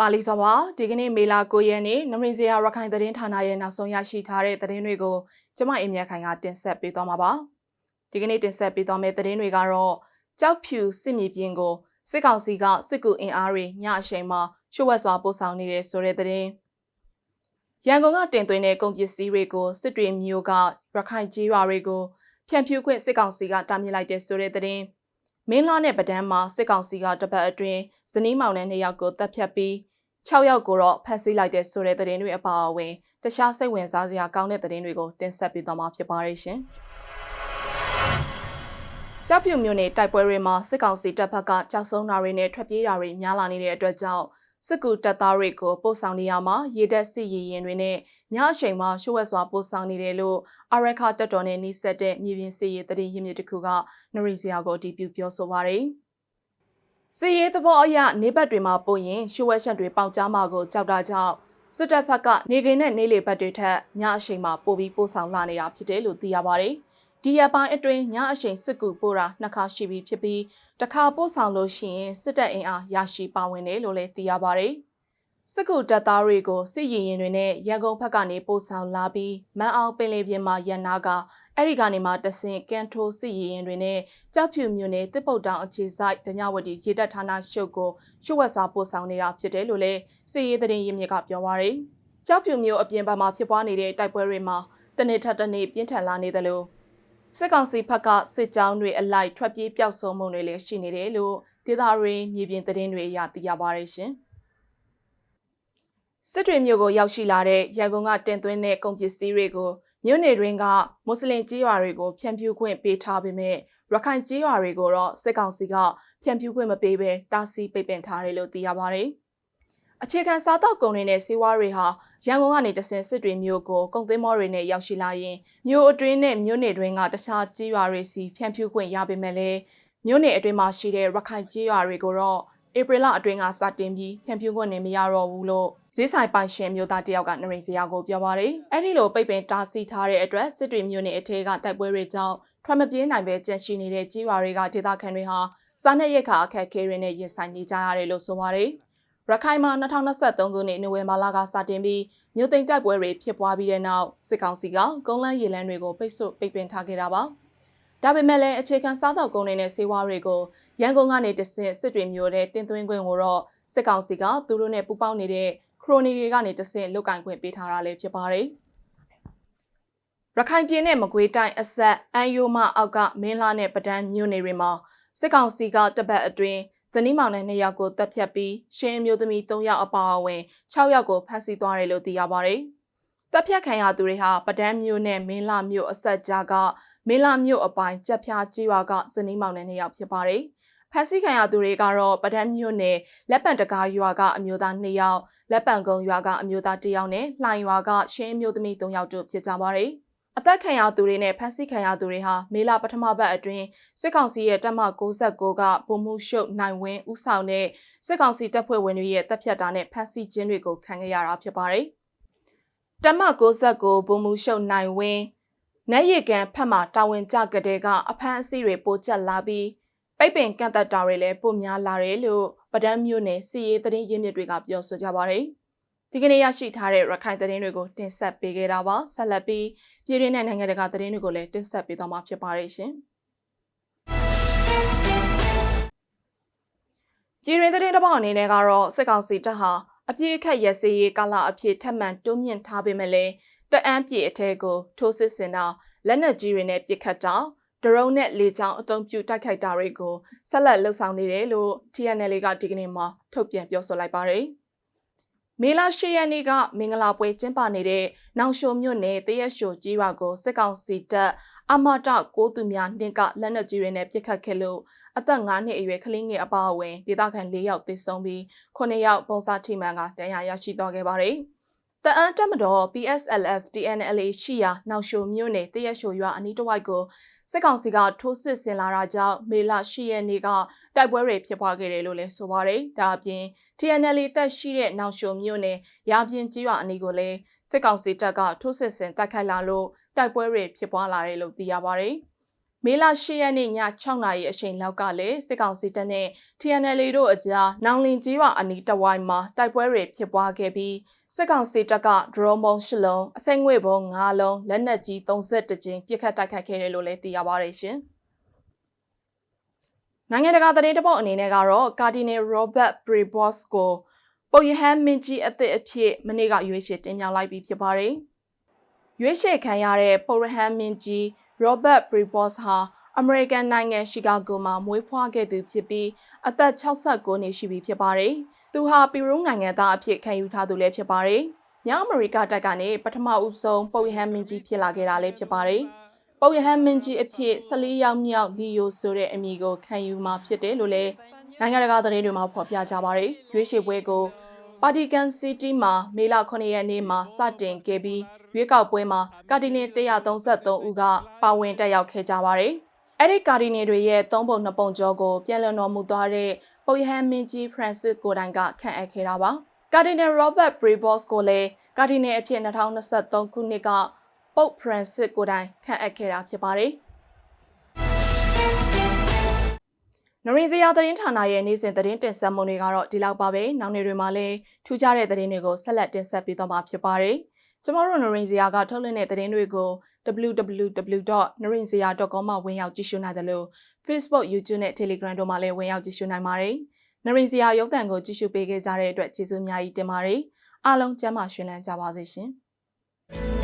တာလီစောပါဒီကနေ့မေလာ9ရက်နေ့နမရစရာရခိုင်သတင်းဌာနရဲ့နောက်ဆုံးရရှိထားတဲ့သတင်းတွေကိုကျမအင်မြတ်ခိုင်ကတင်ဆက်ပေးသွားမှာပါဒီကနေ့တင်ဆက်ပေးသွားမယ့်သတင်းတွေကတော့ကြောက်ဖြူစစ်မြေပြင်ကိုစစ်ကောင်စီကစစ်ကူအင်အားတွေညအချိန်မှာရှို့ဝက်စွာပို့ဆောင်နေတဲ့ဆိုတဲ့သတင်းရန်ကုန်ကတင်သွင်းတဲ့ကုန်ပစ္စည်းတွေကိုစစ်တွေမျိုးကရခိုင်ကြီးရွာတွေကိုဖြန့်ဖြူးခွင့်စစ်ကောင်စီကတားမြစ်လိုက်တဲ့ဆိုတဲ့သတင်းမင်းလာနဲ့ပဒန်းမှာစစ်ကောင်စီကတပတ်အတွင်းဇနီးမောင်နှံနှစ်ယောက်ကိုတပ်ဖြတ်ပြီး 6ယောက်ကိုတော့ဖမ်းဆီးလိုက်တဲ့ဆိုတဲ့သတင်းတွေအပါအဝင်တခြားစိတ်ဝင်စားစရာကောင်းတဲ့သတင်းတွေကိုတင်ဆက်ပေးသွားမှာဖြစ်ပါတယ်ရှင်။ကြောက်ဖြူမျိုးနဲ့တိုက်ပွဲတွေမှာစစ်ကောင်စီတပ်ဖက်ကကြောက်ဆုံးတာတွေနဲ့ထွက်ပြေးတာတွေများလာနေတဲ့အတွက်ကြောင့်စစ်ကူတပ်သားတွေကိုပို့ဆောင်နေရမှာရေတပ်စစ်ရေးရင်တွေနဲ့ညအချိန်မှာရှိုးဝက်စွာပို့ဆောင်နေတယ်လို့အရခတပ်တော်နဲ့နှိစက်တဲ့မြေပြင်စစ်ရေးတရင်ရင်းမြစ်တစ်ခုကနရီစရာကိုအတည်ပြုပြောဆိုပါရယ် စစ်ရေးသဘောအရနေဘက်တွေမှာပို့ရင်ရှိုးဝက်ချက်တွေပေါက်ကြားမှာကိုကြောက်တာကြောင့်စစ်တပ်ဘက်ကနေကင်းနဲ့နေလေဘက်တွေထက်ညအချိန်မှာပို့ပြီးပို့ဆောင်လာနေတာဖြစ်တယ်လို့သိရပါတယ်ဒီရပိုင်းအတွင်းညအချိန်စစ်ကူပို့တာနှစ်ခါရှိပြီဖြစ်ပြီးတစ်ခါပို့ဆောင်လို့ရှိရင်စစ်တပ်အင်အားရရှိပါဝင်တယ်လို့လည်းသိရပါတယ်။စစ်ကူတပ်သားတွေကိုစစ်ရင်ရင်တွေနဲ့ရန်ကုန်ဘက်ကနေပို့ဆောင်လာပြီးမန်းအောင်ပင်လယ်ပြင်မှာရန်နာက အဲ့ဒီကနေမှတဆင်ကန်ထိုးစစ်ရင်ရင်တွေနဲ့ကြောက်ဖြူမြို့နယ်တစ်ပုတ်တောင်အခြေဆိုင်ဒညဝတီရေတပ်ဌာနရှုပ်ကိုရှုပ်ဝက်စွာပို့ဆောင်နေတာဖြစ်တယ်လို့လည်းစစ်ရေးသတင်းရင်းမြစ်ကပြောပါရယ်။ကြောက်ဖြူမြို့အပြင်ဘက်မှာဖြစ်ပွားနေတဲ့တိုက်ပွဲတွေမှာတနေ့ထက်တနေ့ပြင်းထန်လာနေတယ်လို့စစ်ကောင်စီဘက်ကစစ်ကြောင်းတွေအလိုက်ထွက်ပြေးပျောက်ဆုံးမှုတွေလည်းရှိနေတယ်လို့ဒေသရင်းမြေပြင်သတင်းတွေအရသိရပါတယ်ရှင်။စစ်တွေမြို့ကိုရောက်ရှိလာတဲ့ရန်ကုန်ကတင်သွင်းတဲ့ကုန်ပစ္စည်းတွေကို မြို့နယ်တွင်းကမွတ်စလင်ကြီးရွာတွေကိုဖြန့်ဖြူးခွင့်ပေးထားပေမဲ့ရခိုင်ကြီးရွာတွေကိုတော့စစ်ကောင်စီကဖြန့်ဖြူးခွင့်မပေးဘဲတားဆီးပိတ်ပင်ထားတယ်လို့သိရပါတယ်။အခြေခံစားတောက်ကုန်တွေနဲ့စေဝါတွေဟာရန်ကုန်ကနေတဆင်စစ်တွေမျိုးကိုကုန်သင်းမောတွေနဲ့ရောက်ရှိလာရင်မြို့အတွင်းနဲ့မြို့နယ်တွင်းကတခြားကြီးရွာတွေစီဖြန့်ဖြူးခွင့်ရပေမဲ့လည်းမြို့နယ်အတွင်းမှာရှိတဲ့ရခိုင်ကြီးရွာတွေကိုတော့ ဧပြီလအတွင်းကစတင်ပြီးဖြန့်ဖြူးခွင့်နေမရတော့ဘူးလို့ဈေးဆိုင်ပိုင်ရှင်မျိုးသားတယောက်ကနရိစရာကိုပြောပါတယ်။အဲ့ဒီလိုပိတ်ပင်တားဆီးထားတဲ့အတွက်စစ်တွေမျိုးနယ်အထက်ကတိုက်ပွဲတွေကြောင့်ထွက်မပြေးနိုင်ပဲကြန့်ရှိနေတဲ့ကြီးရွာတွေကဒေသခံတွေဟာစားနပ်ရိက္ခာအခက်အခဲတွေနဲ့ရင်ဆိုင်နေကြရတယ်လို့ဆိုပါတယ်။ရခိုင်မှာ2023ခုနှစ်နိုဝင်ဘာလကစတင်ပြီးမြို့သိမ်းတိုက်ပွဲတွေဖြစ်ပွားပြီးတဲ့နောက်စစ်ကောင်စီကကုန်းလန်းရေလန်းတွေကိုပိတ်ဆို့ပိတ်ပင်ထားခဲ့တာပါ။ဒါပေမဲ့လည်းအခြေခံစားသောက်ကုန်တွေနဲ့ဆေးဝါးတွေကို ရန်ကုန်ကနေတဆင့်စစ်တွေမျိုးတဲ့တင်သွင်းခွင့်ကိုတော့စစ်ကောင်စီကသူတို့နဲ့ပူးပေါင်းနေတဲ့ခရိုနီတွေကနေတဆင့်လုတ်ကင်ခွင့်ပေးထားတာလည်းဖြစ်ပါတယ်။ရခိုင်ပြည်နယ်မကွေးတိုင်းအဆက်အန်ယိုမအောက်ကမင်းလာနဲ့ပဒန်းမြို့နယ်တွေမှာစစ်ကောင်စီကတပတ်အတွင်းဇနီးမောင်နဲ့2ယောက်ကိုတပ်ဖြတ်ပြီးရှင်းအမျိုးသမီး3ယောက်အပါအဝင်6ယောက်ကိုဖမ်းဆီးသွားတယ်လို့သိရပါတယ်။တပ်ဖြတ်ခံရသူတွေဟာပဒန်းမျိုးနဲ့မင်းလာမျိုးအဆက်ကြားကမင်းလာမျိုးအပိုင်းကြက်ဖြားကြီးရွာကဇနီးမောင်နဲ့2ယောက်ဖြစ်ပါတယ်။ ဖမ်းဆီးခံရသူတွေကတော့ပဒန်းမျိုးနဲ့လက်ပံတကားရွာကအမျိုးသား2ယောက်လက်ပံကုန်းရွာကအမျိုးသား1ယောက်နဲ့လှိုင်ရွာကရှင်းအမျိုးသမီး3ယောက်တို့ဖြစ်ကြပါတယ်။အသက်ခံရသူတွေနဲ့ဖမ်းဆီးခံရသူတွေဟာမေလပထမပတ်အတွင်းစစ်ကောင်စီရဲ့တပ်မ69ကဗိုလ်မှူးရှုပ်နိုင်ဝင်းဦးဆောင်တဲ့စစ်ကောင်စီတပ်ဖွဲ့ဝင်တွေရဲ့တပ်ဖြတ်တာနဲ့ဖမ်းဆီးခြင်းတွေကိုခံခဲ့ရတာဖြစ်ပါတယ်။တပ်မ69ဗိုလ်မှူးရှုပ်နိုင်ဝင်းနိုင်ရကန်ဖက်မှတာဝန်ကျကတဲ့ကအဖမ်းအဆီးတွေပိုကျက်လာပြီး ပိတ်ပင်ကန့်သက်တာတွေလည်းပိုများလာတယ်လို့ပဒန်းမျိုးနယ်စီရေးသတင်းရင်းမြစ်တွေကပြောဆိုကြပါတယ်။ဒီကနေ့ရရှိထားတဲ့ရခိုင်သတင်းတွေကိုတင်ဆက်ပေးခဲ့တာပါဆက်လက်ပြီးပြည်တွင်းနဲ့နိုင်ငံတကာသတင်းတွေကိုလည်းတင်ဆက်ပေးသွားမှာဖြစ်ပါတယ်ရှင်ပြည်တွင်းသတင်းတစ်ပေါက်အနေနဲ့ကတော့စစ်ကောင်စီတပ်ဟာအပြည့်အခက်ရစရေးကာလအဖြစ်ထပ်မံတိုးမြင့်ထားပေမဲ့လည်းတအန်းပြည်အထက်ကိုထိုးစစ်ဆင်တာလက်နက်ကြီးတွေနဲ့ပစ်ခတ်တာ ဒရုန်းနဲ့လေကြောင်းအုံပြုတိုက်ခိုက်တာတွေကိုဆက်လက်လှုပ်ဆောင်နေတယ်လို့ TNL ကဒီကနေ့မှထုတ်ပြန်ပြောဆိုလိုက်ပါတယ်။မေလ၈ရက်နေ့ကမင်္ဂလာပွဲကျင်းပနေတဲ့နောင်ရှိုမြို့နယ်တရက်ရှိုကြီးရွာကိုစစ်ကောင်စီတပ်အမတကိုသူများနှင့်ကလက်နက်ကြီးတွေနဲ့ပစ်ခတ်ခဲ့လို့အသက်9နှစ်အရွယ်ကလေးငယ်အပါအဝင်ဒေသခံ၄ယောက်သေဆုံးပြီး9ယောက်ပုံစားထိမှန်ကတရားရရှိသွားခဲ့ပါတယ်။ တအန်းတက်မတော် PSLF TNLA ရှိရာနောက်ရှိုမြို့နယ်တရက်ရှိုရွာအနီးတစ်ဝိုက်ကိုစစ်ကောင်စီကထိုးစစ်ဆင်လာတာကြောင့်မေလ10ရက်နေ့ကတိုက်ပွဲတွေဖြစ်ပွားခဲ့တယ်လို့လည်းဆိုပါတယ်။ဒါအပြင် TNL တက်ရှိတဲ့နောက်ရှုံမြို့နယ်ရာပြင်းကြီးရွာအနီးကိုလည်းစစ်ကောင်စီတပ်ကထိုးစစ်ဆင်တိုက်ခိုက်လာလို့တိုက်ပွဲတွေဖြစ်ပွားလာတယ်လို့သိရပါတယ်။ မေလ10ရက်နေ့ည6နာရီအချိန်လောက်ကလည်းစစ်ကောင်စီတပ်နဲ့ TNL တို့အကြားနောင်လင်ကြီးရွာအနီးတစ်ဝိုင်းမှာတိုက်ပွဲတွေဖြစ်ပွားခဲ့ပြီးစစ်ကောင်စီတပ်ကဒရုန်းဘုံ၈လုံးအစိမ့်ငွေဘုံ၅လုံးလက်နက်ကြီး31ကြိမ်ပစ်ခတ်တိုက်ခတ်ခဲ့တယ်လို့လည်းသိရပါတယ်ရှင်။နိုင်ငံတကာသတင်းတပုတ်အနေနဲ့ကတော့ကာဒီနယ်ရောဘတ်ပရီဘော့စ်ကိုပုတ်ရဟန်းမင်းကြီးအသစ်အဖြစ်မနေ့ကရွေးချယ်တင်မြှောက်လိုက်ပြီးဖြစ်ပါတယ်။ရွေးချယ်ခံရတဲ့ပုတ်ရဟန်းမင်းကြီး Robert Prevost ဟာအမေရိကန်နိုင်ငံရှီကာဂိုမှာမွေးဖွားခဲ့သူဖြစ်ပြီးအသက်69နှစ်ရှိပြီဖြစ်ပါတယ်။သူဟာပီရူးနိုင်ငံသားအဖြစ်ခံယူထားသူလည်းဖြစ်ပါတယ်။မြောက်အမေရိကတပ်ကနေပထမဦးဆုံးပုပ်ယဟန်မင်းကြီးဖြစ်လာခဲ့တာလည်းဖြစ်ပါတယ်။ပုပ်ယဟန်မင်းကြီးအဖြစ်14ယောက်မြောက်လီယိုဆိုတဲ့အမည်ကိုခံယူมาဖြစ်တယ်လို့လည်းနိုင်ငံတကာသတင်းတွေမှာဖော်ပြကြပါတယ်။ရွေးချယ်ပွဲကိုပါတီကန်စီးတီးမှာမေလ9ရက်နေ့မှာစတင်ခဲ့ပြီး ရွေးကောက်ပွဲမှာကာဒီနယ်133ဦးကပါဝင်တက်ရောက်ခဲ့ကြပါတယ်။အဲ့ဒီကာဒီနယ်တွေရဲ့သုံးပုံနှစ်ပုံကျော်ကိုပြန်လည်တော်မူသွားတဲ့ပုပ်ယဟန်မင်းကြီးဖရန်စစ်ကိုတိုင်ကခန့်အပ်ခဲ့တာပါ။ကာဒီနယ်ရောဘတ်ဘရီဘော့စ်ကိုလည်းကာဒီနယ်အဖြစ်2023ခုနှစ်ကပုပ်ဖရန်စစ်ကိုတိုင်ခန့်အပ်ခဲ့တာဖြစ်ပါတယ်။နရင်းစရာသတင်းဌာနရဲ့နေ့စဉ်သတင်းတင်ဆက်မှုတွေကတော့ဒီလောက်ပါပဲ။နောက်နေ့တွေမှာလည်းထူးခြားတဲ့သတင်းတွေကိုဆက်လက်တင်ဆက်ပေးသွားမှာဖြစ်ပါတယ်။ ကျမတို့နရင်းစရာကထုတ်လွှင့်တဲ့သတင်းတွေကို www.narinzia.com မှာဝင်ရောက်ကြည့်ရှုနိုင်တယ်လို့ Facebook, YouTube နဲ့ Telegram တို့မှာလည်းဝင်ရောက်ကြည့်ရှုနိုင်ပါတယ်။နရင်စရာရုပ်သံကိုကြည့်ရှုပေးခဲ့ကြတဲ့အတွက်ကျေးဇူးအများကြီးတင်ပါတယ်။အားလုံးကျမ်းမာရှင်လန်းကြပါစေရှင်။